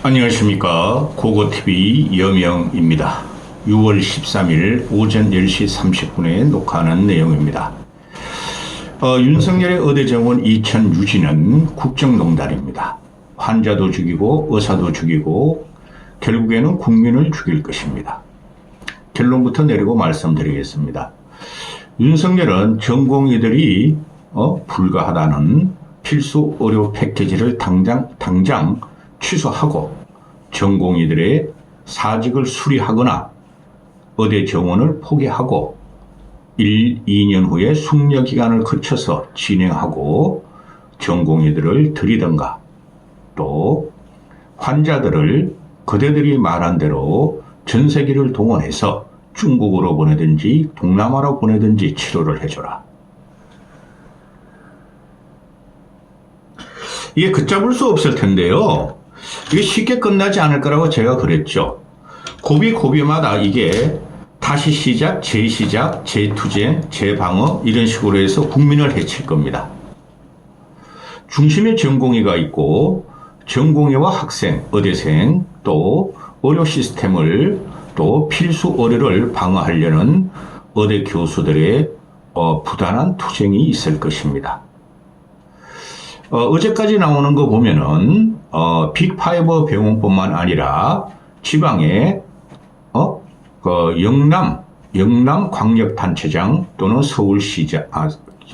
안녕하십니까. 고고TV 여명입니다. 6월 13일 오전 10시 30분에 녹화하는 내용입니다. 어, 윤석열의 의대 정원 2000 유지는 국정농단입니다. 환자도 죽이고 의사도 죽이고 결국에는 국민을 죽일 것입니다. 결론부터 내리고 말씀드리겠습니다. 윤석열은 전공의들이 어, 불가하다는 필수 의료 패키지를 당장 당장 취소하고 전공의들의 사직을 수리하거나 의대 정원을 포기하고 1, 2년 후에 숙려 기간을 거쳐서 진행하고 전공의들을 들이던가 또 환자들을 그대들이 말한 대로 전세기를 동원해서 중국으로 보내든지 동남아로 보내든지 치료를 해줘라. 이게 걷잡을 수 없을 텐데요. 이게 쉽게 끝나지 않을 거라고 제가 그랬죠. 고비 고비마다 이게 다시 시작, 재시작, 재투쟁, 재방어 이런 식으로 해서 국민을 해칠 겁니다. 중심에 전공의가 있고 전공의와 학생, 의대생 또 의료 시스템을 또 필수 의료를 방어하려는 의대 교수들의 어, 부단한 투쟁이 있을 것입니다. 어, 어제까지 나오는 거 보면은 어, 빅파이버 병원뿐만 아니라 지방의 어, 그 영남 영남 광역단체장 또는 서울시장 아,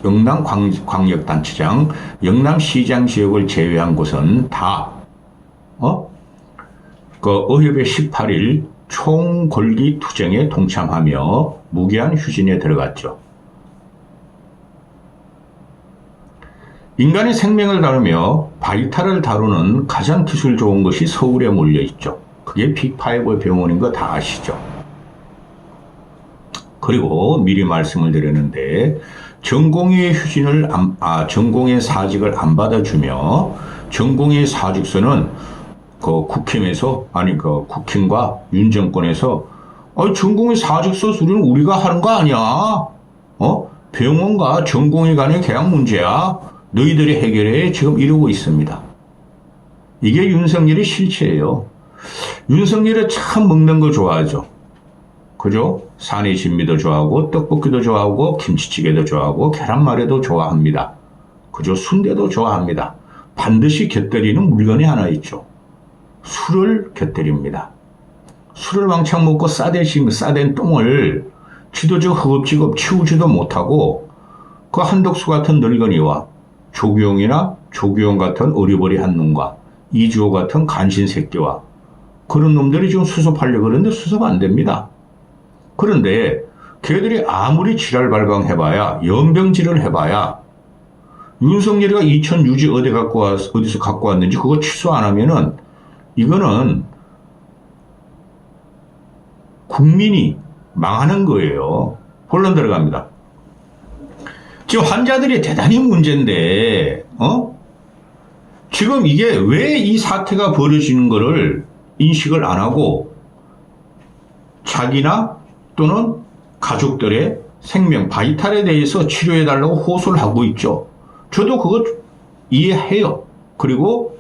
영남 광, 광역단체장 영남시장 지역을 제외한 곳은 다 어? 그 의협의 18일 총궐기 투쟁에 동참하며 무기한 휴진에 들어갔죠. 인간의 생명을 다루며 바이탈을 다루는 가장 기술 좋은 것이 서울에 몰려 있죠. 그게 빅파이브 병원인 거 다 아시죠? 그리고 미리 말씀을 드렸는데 전공의 휴진을 안, 아 전공의 사직을 안 받아주며 전공의 사직서는 그 국힘에서 아니 그 국힘과 윤 정권에서 아 전공의 사직서 수리는 우리가 하는 거 아니야? 어 병원과 전공의 간의 계약 문제야. 너희들이 해결해 지금 이러고 있습니다. 이게 윤석열의 실체예요. 윤석열이 참 먹는 거 좋아하죠. 그죠? 산의 진미도 좋아하고 떡볶이도 좋아하고 김치찌개도 좋아하고 계란말이도 좋아합니다. 그죠? 순대도 좋아합니다. 반드시 곁들이는 물건이 하나 있죠. 술을 곁들입니다. 술을 왕창 먹고 싸대신 싸댄 똥을 지도적 허겁지겁 치우지도 못하고 그 한덕수 같은 늙은이와 조규용이나 조규용 같은 어리버리한 놈과 이주호 같은 간신 새끼와 그런 놈들이 지금 수습하려고 그러는데 수습 안 됩니다. 그런데 걔들이 아무리 지랄 발광해봐야 연병질을 해봐야 윤석열이가 2000 유지 어디 갖고 왔, 어디서 갖고 왔는지 그거 취소 안 하면은 이거는 국민이 망하는 거예요. 혼란 들어갑니다. 지금 환자들이 대단히 문제인데, 어? 지금 이게 왜 이 사태가 벌어지는 거를 인식을 안 하고 자기나 또는 가족들의 생명, 바이탈에 대해서 치료해달라고 호소를 하고 있죠. 저도 그거 이해해요. 그리고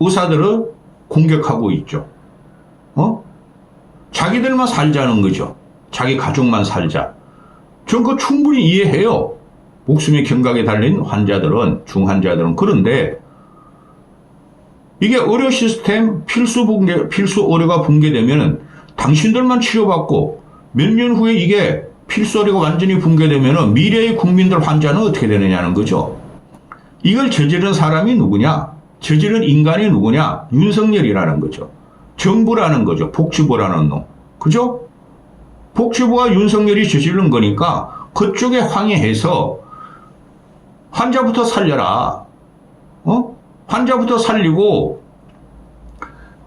의사들을 공격하고 있죠. 어? 자기들만 살자는 거죠. 자기 가족만 살자. 전 그거 충분히 이해해요. 목숨의 경각에 달린 환자들은, 중환자들은. 그런데 이게 의료 시스템 필수 붕괴, 필수 의료가 붕괴되면은 당신들만 치료받고 몇 년 후에 이게 필수 의료가 완전히 붕괴되면은 미래의 국민들 환자는 어떻게 되느냐는 거죠. 이걸 저지른 사람이 누구냐? 저지른 인간이 누구냐? 윤석열이라는 거죠. 정부라는 거죠. 복지부라는 놈. 그죠? 복지부와 윤석열이 저지른 거니까 그쪽에 항의해서 환자부터 살려라. 어? 환자부터 살리고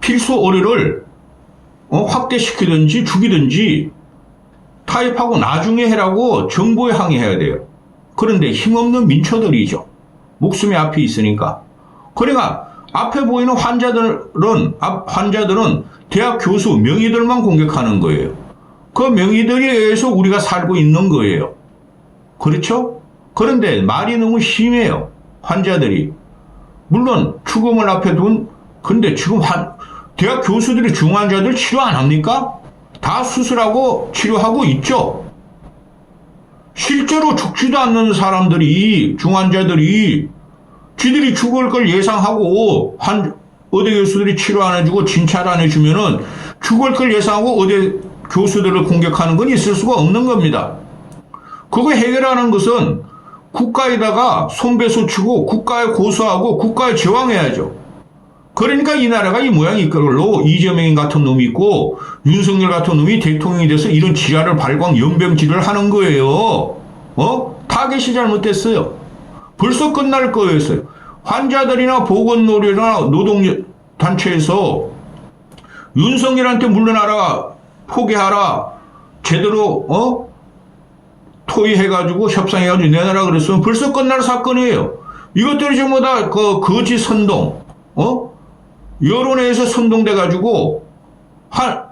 필수 의료를 어? 확대시키든지 죽이든지 타협하고 나중에 해라고 정부에 항의해야 돼요. 그런데 힘없는 민초들이죠. 목숨이 앞에 있으니까. 그러니까 앞에 보이는 환자들은 환자들은 대학 교수 명의들만 공격하는 거예요. 그 명의들에 의해서 우리가 살고 있는 거예요. 그렇죠? 그런데 말이 너무 심해요. 환자들이. 물론 죽음을 앞에 둔 근데 지금 환 대학 교수들이 중환자들 치료 안 합니까? 다 수술하고 치료하고 있죠. 실제로 죽지도 않는 사람들이 중환자들이 쥐들이 죽을 걸 예상하고 한 의대 교수들이 치료 안 해주고 진찰 안 해주면은 죽을 걸 예상하고 의대 교수들을 공격하는 건 있을 수가 없는 겁니다. 그거 해결하는 것은 국가에다가 손배소 치고 국가에 고소하고 국가에 제왕해야죠. 그러니까 이 나라가 이 모양이 있걸로 이재명 같은 놈이 있고 윤석열 같은 놈이 대통령이 돼서 이런 지랄을 발광 연병질을 하는 거예요. 어? 타겟이 잘못됐어요. 벌써 끝날 거였어요. 환자들이나 보건노래나 노동단체에서 윤석열한테 물러나라, 포기하라, 제대로, 어? 토의해가지고 협상해가지고 내놔라 그랬으면 벌써 끝날 사건이에요. 이것들이 전부 다 그 거짓 선동, 어? 여론에서 선동돼가지고 한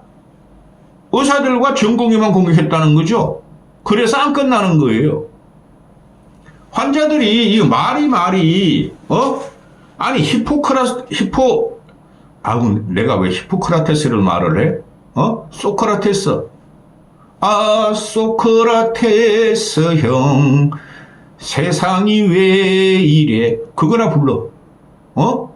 의사들과 전공의만 공격했다는 거죠. 그래서 안 끝나는 거예요. 환자들이 이 말이 말이 어 아니 히포크라 히포 아우 내가 왜 히포크라테스를 말을 해? 어 소크라테스 아 소크라테스 형 세상이 왜 이래? 그거나 불러. 어?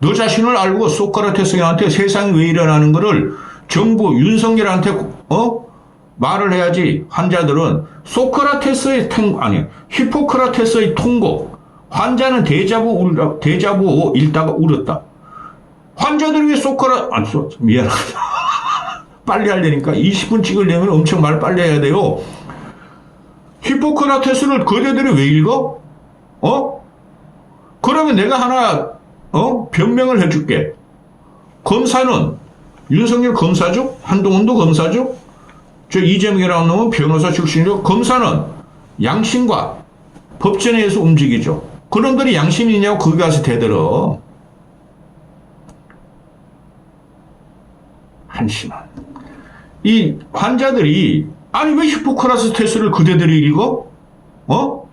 너 자신을 알고 소크라테스 형한테 세상이 왜 이러라는 거를 정부 윤석열한테 어? 말을 해야지 환자들은 소크라테스의 통 아니 히포크라테스의 통곡. 환자는 대자보 울 대자보 읽다가 울었다. 환자들이 왜 소크라 아니 소- 미안하다 빨리 하려니까 20분 찍으려면 엄청 말 빨리 해야 돼요. 히포크라테스를 그대들이 왜 읽어? 어? 그러면 내가 하나 어? 변명을 해줄게. 검사는 윤석열 검사죠? 한동훈도 검사죠? 저 이재명이라는 놈은 변호사 출신이고 검사는 양심과 법전에 의해서 움직이죠. 그놈들이 양심이 있냐고 거기 가서 대들어. 한심한. 이 환자들이 아니 왜 히포크라스 테스트를 그대들이 읽어? 어?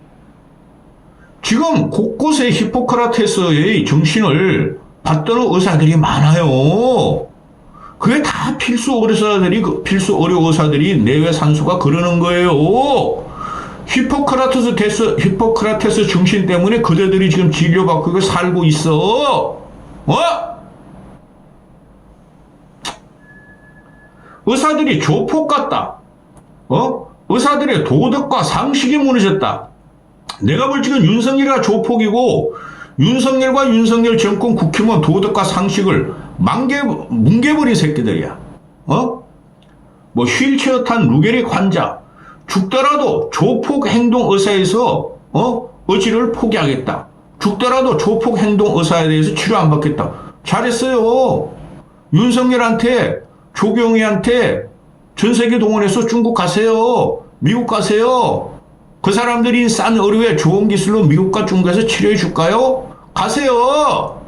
지금 곳곳에 히포크라테스의 정신을 받드는 의사들이 많아요. 그게 다 필수 의료사들이 그 필수 의료 의사들이 내외 산소가 그러는 거예요. 히포크라테스 테스 히포크라테스 정신 때문에 그대들이 지금 진료받고 살고 있어. 어? 의사들이 조폭 같다. 어? 의사들의 도덕과 상식이 무너졌다. 내가 볼 지금 윤석열이가 조폭이고 윤석열과 윤석열 정권 국힘은 도덕과 상식을 망개, 뭉개버린 새끼들이야. 어? 뭐 휠체어 탄 루게릭 환자 죽더라도 조폭 행동 의사에서 어? 의지를 포기하겠다. 죽더라도 조폭 행동 의사에 대해서 치료 안 받겠다. 잘했어요. 윤석열한테 조경희한테 전 세계 동원해서 중국 가세요. 미국 가세요. 그 사람들이 싼 의료에 좋은 기술로 미국과 중국에서 치료해 줄까요? 가세요.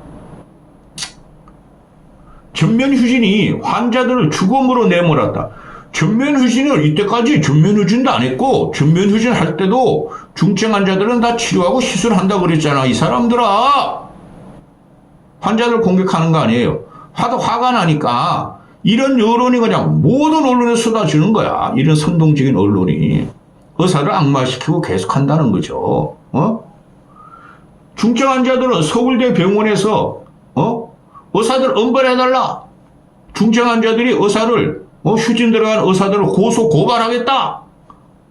전면 휴진이 환자들을 죽음으로 내몰았다. 전면 휴진을 이때까지 전면 휴진도 안 했고 전면 휴진 할 때도 중증 환자들은 다 치료하고 시술한다 그랬잖아. 이 사람들아. 환자들 공격하는 거 아니에요. 하도 화가 나니까 이런 여론이 그냥 모든 언론에 쏟아지는 거야. 이런 선동적인 언론이. 의사를 악마시키고 계속한다는 거죠. 어? 중증 환자들은 서울대 병원에서 어? 의사들 엄벌해달라. 중증 환자들이 의사를 어? 휴진 들어간 의사들을 고소 고발하겠다.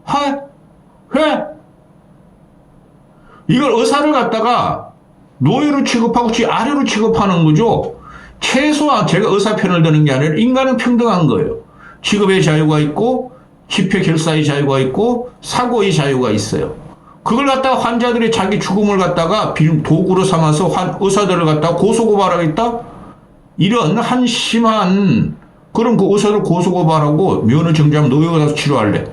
해? 해? 이걸 의사를 갖다가 노예로 취급하고 지 아래로 취급하는 거죠. 최소한 제가 의사 편을 드는 게 아니라 인간은 평등한 거예요. 취급의 자유가 있고 집회 결사의 자유가 있고 사고의 자유가 있어요. 그걸 갖다가 환자들이 자기 죽음을 갖다가 비- 도구로 삼아서 환- 의사들을 갖다가 고소고발하겠다? 이런 한심한 그런 그 의사를 고소고발하고 면허 정지하면 노예가 가서 치료할래.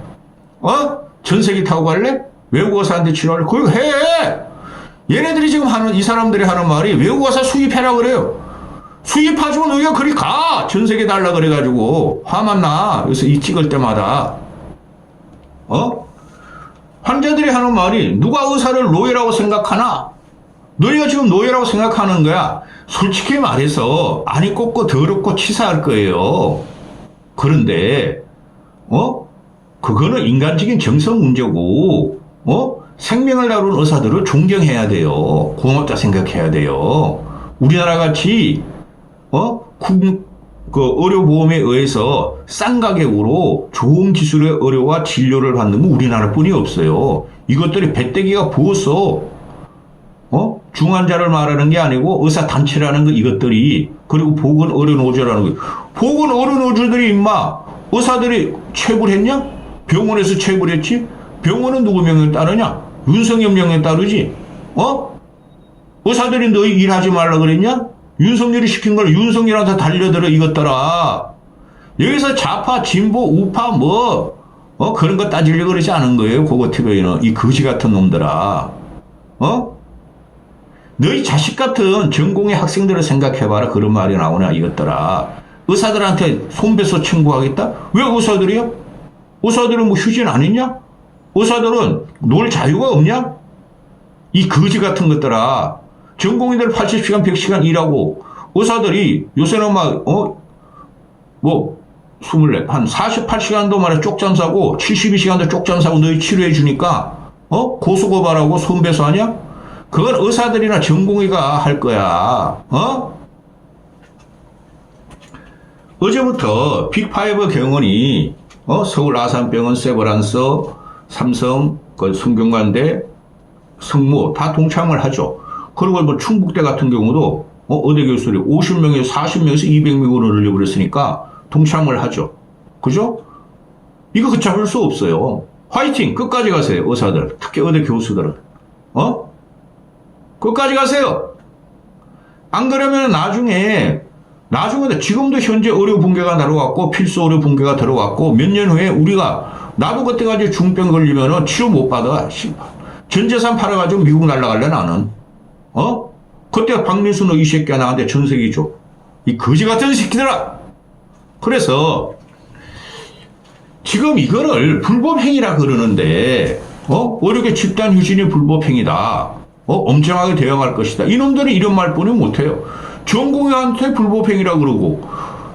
어? 전세기 타고 갈래? 외국 의사한테 치료할래? 그거 해! 얘네들이 지금 하는, 이 사람들이 하는 말이 외국 의사 수입해라 그래요. 수입하지만 너희가 그리 가! 전세계 달라 그래가지고 화만 나. 그래서 이 찍을 때마다. 어? 환자들이 하는 말이 누가 의사를 노예라고 생각하나? 너희가 지금 노예라고 생각하는 거야. 솔직히 말해서 안이 꼽고 더럽고 치사할 거예요. 그런데 어? 그거는 인간적인 정성 문제고 어? 생명을 다루는 의사들을 존경해야 돼요. 고맙다 생각해야 돼요. 우리나라 같이 어? 국- 그 의료보험에 의해서 싼 가격으로 좋은 기술의 의료와 진료를 받는 건 우리나라뿐이 없어요. 이것들이 배때기가 부었어. 어? 중환자를 말하는 게 아니고 의사 단체라는 거 이것들이 그리고 보건 의료 노조라는 거. 보건 의료 노조들이 임마 의사들이 채굴했냐? 병원에서 채굴했지? 병원은 누구 명령 따르냐? 윤석열 명령 따르지? 어? 의사들이 너희 일하지 말라 그랬냐? 윤석열이 시킨 걸 윤석열한테 달려들어 이것더라. 여기서 좌파, 진보, 우파 뭐, 어, 그런 거 따지려고 그러지 않은 거예요. 그거 TV는. 이 거지 같은 놈들아. 어? 너희 자식 같은 전공의 학생들을 생각해봐라. 그런 말이 나오냐, 이것들아. 의사들한테 손배소 청구하겠다? 왜 의사들이야? 의사들은 뭐 휴진 안 했냐? 의사들은 놀 자유가 없냐? 이 거지 같은 것들아. 전공의들 80시간, 100시간 일하고, 의사들이 요새는 막, 어, 뭐, 24, 한 48시간도 말에 쪽잠 사고, 72시간도 쪽잠 사고 너희 치료해 주니까, 어? 고소고발하고 손배소하냐? 그건 의사들이나 전공의가 할 거야. 어? 어제부터 빅파이브 병원이 어? 서울 아산병원, 세브란스, 삼성, 그 성균관대, 성모 다 동참을 하죠. 그리고 뭐 충북대 같은 경우도 어, 의대 교수들이 50명에서 40명에서 200명으로 늘려버렸으니까 동참을 하죠. 그죠? 이거 그 잡을 수 없어요. 화이팅! 끝까지 가세요, 의사들. 특히 의대 교수들은. 어? 끝까지 가세요. 안 그러면 나중에 나중에 지금도 현재 의료 붕괴가 들어갔고 필수 의료 붕괴가 들어갔고 몇 년 후에 우리가 나도 그때까지 중병 걸리면은 치료 못 받아. 전 재산 팔아가지고 미국 날라갈래 나는. 어? 그때 박민수 너이 새끼야 나한테 전세기 줘. 이 거지 같은 새끼들아. 그래서 지금 이거를 불법행위라 그러는데 어? 의료계 집단 휴진이 불법행위다. 어? 엄정하게 대응할 것이다. 이놈들이 이런 말뿐이 못해요. 전공의한테 불법행위라 그러고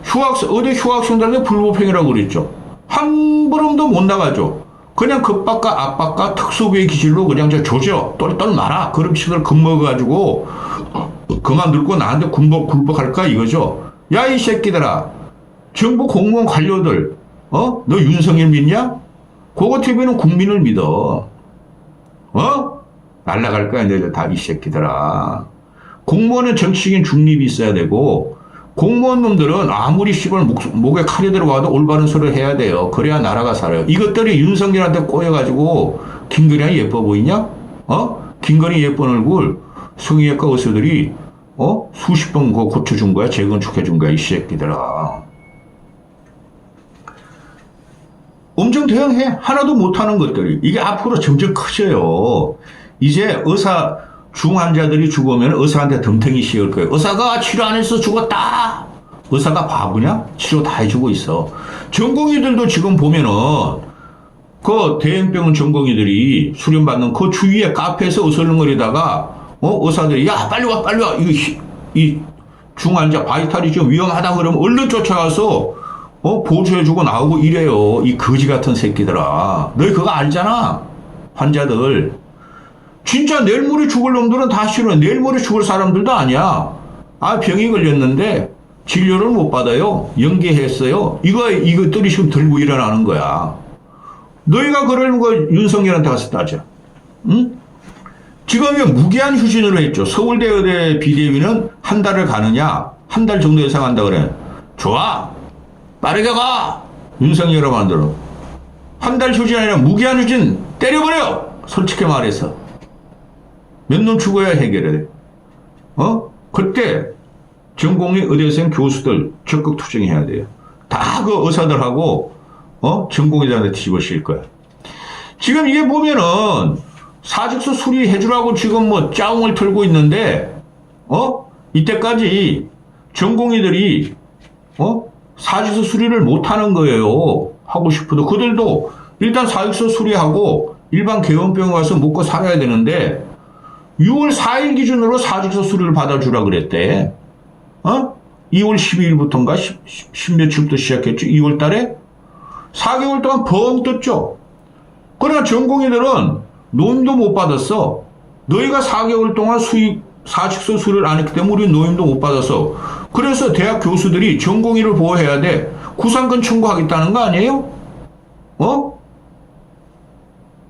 휴학생 의대 휴학생들한테 불법행위라 그랬죠. 한 걸음도 못 나가죠. 그냥 급박과 압박과 특수부의 기질로 그냥 저 조져 똘똘 말아 그럼식을 겁먹어가지고 그만 늙고 나한테 굴복 굴복할까 이거죠. 야 이 새끼들아 정부 공무원 관료들 어? 너 윤석열 믿냐? 그거 TV는 국민을 믿어. 어? 날라갈 거야, 너희들 다이 새끼들아. 공무원은 정치적인 중립이 있어야 되고, 공무원 놈들은 아무리 씨발 목, 목에 칼이 들어와도 올바른 소리를 해야 돼요. 그래야 나라가 살아요. 이것들이 윤석열한테 꼬여가지고, 김건희가 예뻐 보이냐? 어? 김건희 예쁜 얼굴, 성의학과 의사들이, 어? 수십 번 그거 고쳐준 거야, 재건축해준 거야, 이 새끼들아. 엄청 대응해. 하나도 못하는 것들이. 이게 앞으로 점점 커져요. 이제 의사, 중환자들이 죽으면 의사한테 덤탱이 씌울 거예요. 의사가 치료 안 해서 죽었다. 의사가 바보냐? 치료 다 해주고 있어. 전공의들도 지금 보면은 그 대형병원 전공의들이 수련받는 그 주위에 카페에서 어슬렁거리다가 어 의사들이 야 빨리 와 빨리 와 이거 히- 이 중환자 바이탈이 좀 위험하다 그러면 얼른 쫓아가서 어 보조해주고 나오고 이래요 이 거지 같은 새끼들아 너희 그거 알잖아 환자들 진짜 내일 모레 죽을 놈들은 다 싫어 내일 모레 죽을 사람들도 아니야 아 병이 걸렸는데 진료를 못 받아요 연계했어요 이거 이것들이 지금 들고 일어나는 거야 너희가 그러는 거 윤석열한테 가서 따져. 응? 지금 이 무기한 휴진으로 했죠. 서울대 의대 비대위는 한 달을 가느냐? 한 달 정도 예상한다 그래. 좋아. 빠르게 가. 윤석열을 만들어. 한 달 휴진 아니라 무기한 휴진 때려버려. 솔직히 말해서. 몇놈 죽어야 해결해. 어? 그때 전공의 의대생 교수들 적극 투쟁해야 돼요. 다 그 의사들하고 어? 전공의들한테 뒤집어실 거야. 지금 이게 보면은 사직서 수리해 주라고 지금 뭐 짜웅을 틀고 있는데 어? 이때까지 전공의들이 어? 사직서 수리를 못 하는 거예요. 하고 싶어도 그들도 일단 사직서 수리하고 일반 개원병 가서 먹고 살아야 되는데 6월 4일 기준으로 사직서 수리를 받아주라 그랬대. 어? 2월 12일부터인가 10, 10 며칠부터 시작했지. 2월 달에 4개월 동안 벙 떴죠. 그러나 전공의들은 노임도 못 받았어. 너희가 4개월 동안 수익 사직서 수리를 안 했기 때문에 우리 노임도 못 받았어. 그래서 대학 교수들이 전공의를 보호해야 돼. 구상권 청구하겠다는 거 아니에요? 어?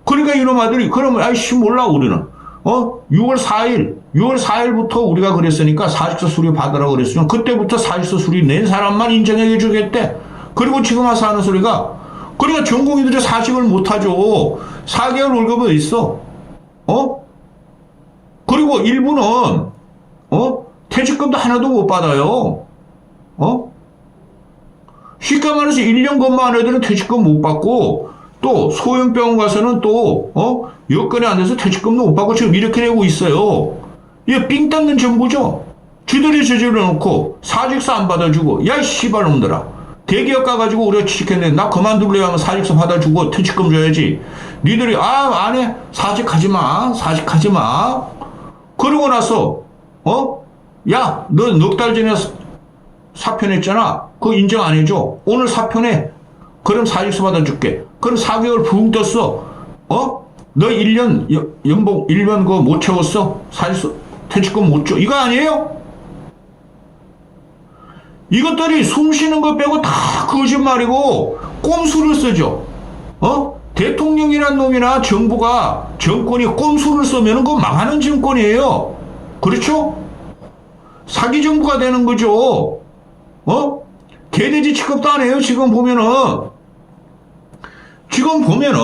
그러니까 이놈 아들이 그러면 아이씨 몰라 우리는 어? 6월 4일. 6월 4일부터 우리가 그랬으니까 사직서 수리 받으라고 그랬으면 그때부터 사직서 수리 낸 사람만 인정해 주겠대. 그리고 지금 와서 하는 소리가 그러니까 전공의들이 사직을 못하죠. 4개월 월급은 있어. 어? 그리고 일부는 어? 퇴직금도 하나도 못 받아요. 어? 쉽게 말해서 1년 근무한 애들은 퇴직금 못 받고 또 소형병원 가서는 또 어? 여건이 안 돼서 퇴직금도 못 받고 지금 이렇게 내고 있어요. 이게 삥 닦는 정부죠. 쥐들이 저질러 놓고 사직서 안 받아주고 야이 씨발 놈들아 대기업 가가지고 우리가 취직했는데 나 그만둘래 하면 사직서 받아주고 퇴직금 줘야지. 니들이 아 안해 사직하지 마 사직하지 마. 그러고 나서 어? 야 너 넉 달 전에 사표냈잖아. 그거 인정 안 해줘. 오늘 사표내. 그럼 사직서 받아줄게. 그럼 4개월 붕 떴어. 어? 너 1년 여- 연봉 1년 그거 못 채웠어? 사직서 퇴직금 못 줘. 이거 아니에요? 이것들이 숨 쉬는 거 빼고 다 거짓말이고 꼼수를 쓰죠. 어? 대통령이란 놈이나 정부가 정권이 꼼수를 쓰면 그거 망하는 정권이에요. 그렇죠? 사기 정부가 되는 거죠. 어? 개돼지 취급도 안 해요. 지금 보면은 지금 보면은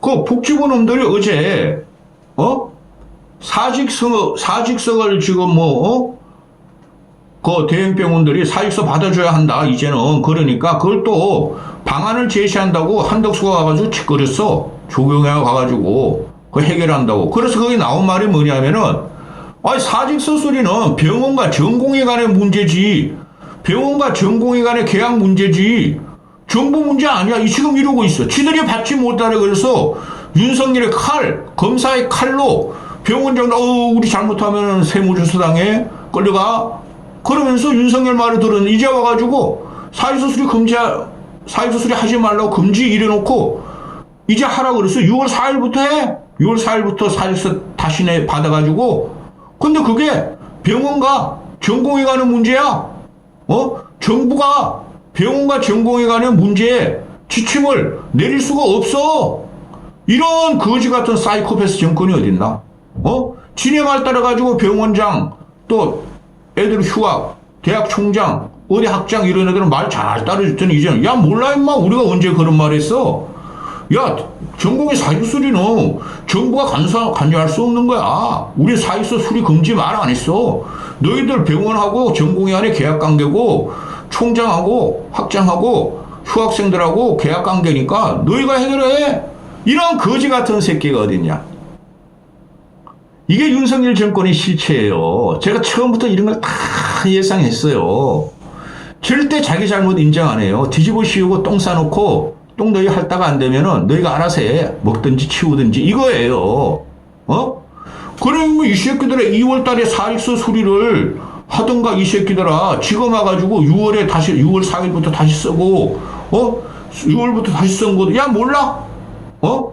그 복지부 놈들이 어제 어? 사직서 사직서를 지금 뭐 어? 그 대형병원들이 사직서 받아줘야 한다 이제는. 그러니까 그걸 또 방안을 제시한다고 한덕수가 가가지고 짓거렸어. 조경회가 가가지고 그 해결한다고. 그래서 거기 나온 말이 뭐냐면은 아니 사직서 수리는 병원과 전공의 간의 문제지. 병원과 전공의 간의 계약 문제지 정부 문제 아니야. 이 지금 이러고 있어. 지들이 받지 못하래 그래서 윤석열의 칼, 검사의 칼로 병원장, 어, 우리 잘못하면 세무조사당에 끌려가. 그러면서 윤석열 말을 들은 이제 와가지고 사회수술이 금지, 사회수술이 하지 말라고 금지 이래놓고 이제 하라 그랬어. 6월 4일부터 해. 6월 4일부터 사직서 다시 내 받아가지고. 근데 그게 병원과 전공에 가는 문제야. 어? 정부가 병원과 전공에 관한 문제에 지침을 내릴 수가 없어. 이런 거지 같은 사이코패스 정권이 어딨나? 어? 말 따라가지고 병원장, 또 애들 휴학, 대학 총장, 어디 학장 이런 애들은 말 잘 따라줬더니 이제는, 야, 몰라, 임마. 우리가 언제 그런 말 했어? 야, 전공의 사익 수리는 정부가 간사, 관여할 수 없는 거야. 우리 사익서 수리 금지 말 안 했어. 너희들 병원하고 전공의 안에 계약 관계고, 총장하고 학장하고 휴학생들하고 계약 관계니까 너희가 해결해. 이런 거지 같은 새끼가 어딨냐. 이게 윤석열 정권의 실체예요. 제가 처음부터 이런 걸 다 예상했어요. 절대 자기 잘못 인정 안 해요. 뒤집어 씌우고 똥 싸놓고 똥 너희 할다가 안 되면은 너희가 알아서 해. 먹든지 치우든지 이거예요. 어? 그러면 이 새끼들의 2월 달에 사익서 수리를 하던가 이 새끼들아 지금 와가지고 6월에 다시 6월 4일부터 다시 쓰고 어? 6월부터 다시 쓴 거도 야 몰라? 어?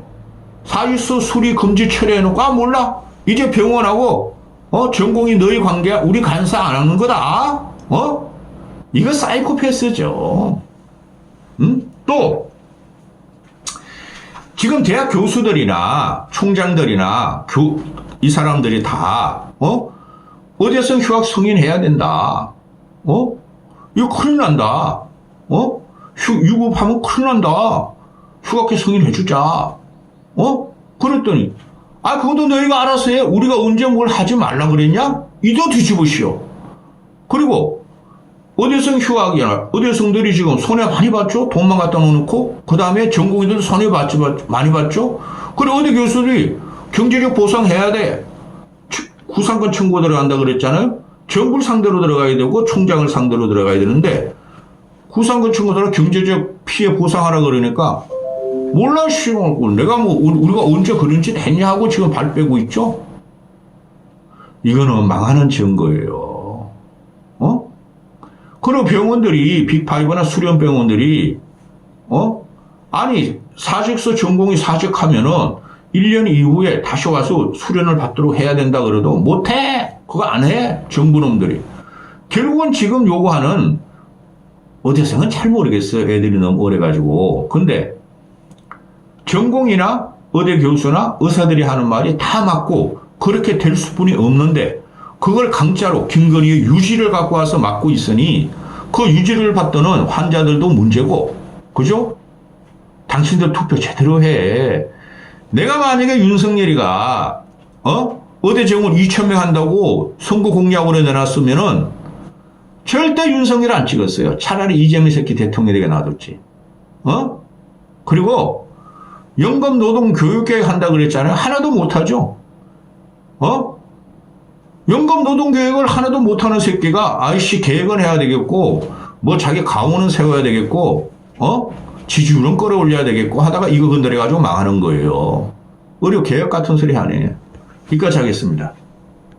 사익서 수리 금지 처리해놓고 아 몰라? 이제 병원하고 어 전공이 너희 관계야 우리 간사 안 하는 거다 어? 이거 사이코패스죠 음? 또 지금 대학 교수들이나 총장들이나 교, 이 사람들이 다, 어? 어디에서 휴학 승인해야 된다. 어? 이거 큰일 난다. 어? 휴, 유급하면 큰일 난다. 휴학회 승인해주자. 어? 그랬더니, 아, 그것도 너희가 알아서 해. 우리가 언제 뭘 하지 말라 그랬냐? 이도 뒤집으시오. 그리고, 어대성 휴학이야. 어대성들이 지금 손해 많이 봤죠? 돈만 갖다 놓고. 그 다음에 전공의들도 손해 받지, 많이 봤죠? 그래, 어디 교수들이 경제적 보상해야 돼. 치- 구상권 청구 들어간다 그랬잖아요? 정부를 상대로 들어가야 되고, 총장을 상대로 들어가야 되는데, 구상권 청구 들어 경제적 피해 보상하라 그러니까, 몰라, 씨. 내가 뭐, 우리- 우리가 언제 그런 짓 했냐 하고 지금 발 빼고 있죠? 이거는 망하는 증거예요. 어? 그리고 병원들이 빅파이브나 수련 병원들이 어? 아니 사직서 전공이 사직하면은 1년 이후에 다시 와서 수련을 받도록 해야 된다 그래도 못해. 그거 안 해. 정부놈들이. 결국은 지금 요구하는 어디서는 잘 모르겠어요. 애들이 너무 오래가지고. 근데 전공이나 의대 교수나 의사들이 하는 말이 다 맞고 그렇게 될 수뿐이 없는데 그걸 강짜로 김건희의 유지를 갖고 와서 막고 있으니 그 유지를 받드는 환자들도 문제고 그죠? 당신들 투표 제대로 해. 내가 만약에 윤석열이가 어? 의대 정원 2천 명 한다고 선거 공약으로 내놨으면은 절대 윤석열 안 찍었어요. 차라리 이재명 새끼 대통령에게 놔뒀지. 어? 그리고 연금 노동 교육 계획 한다 그랬잖아요. 하나도 못 하죠. 어? 연금 노동 계획을 하나도 못 하는 새끼가 아이씨 계획은 해야 되겠고 뭐 자기 가오는 세워야 되겠고 어? 지지율은 끌어올려야 되겠고 하다가 이거 건드려 가지고 망하는 거예요. 의료 개혁 같은 소리 하네. 여기까지 하겠습니다.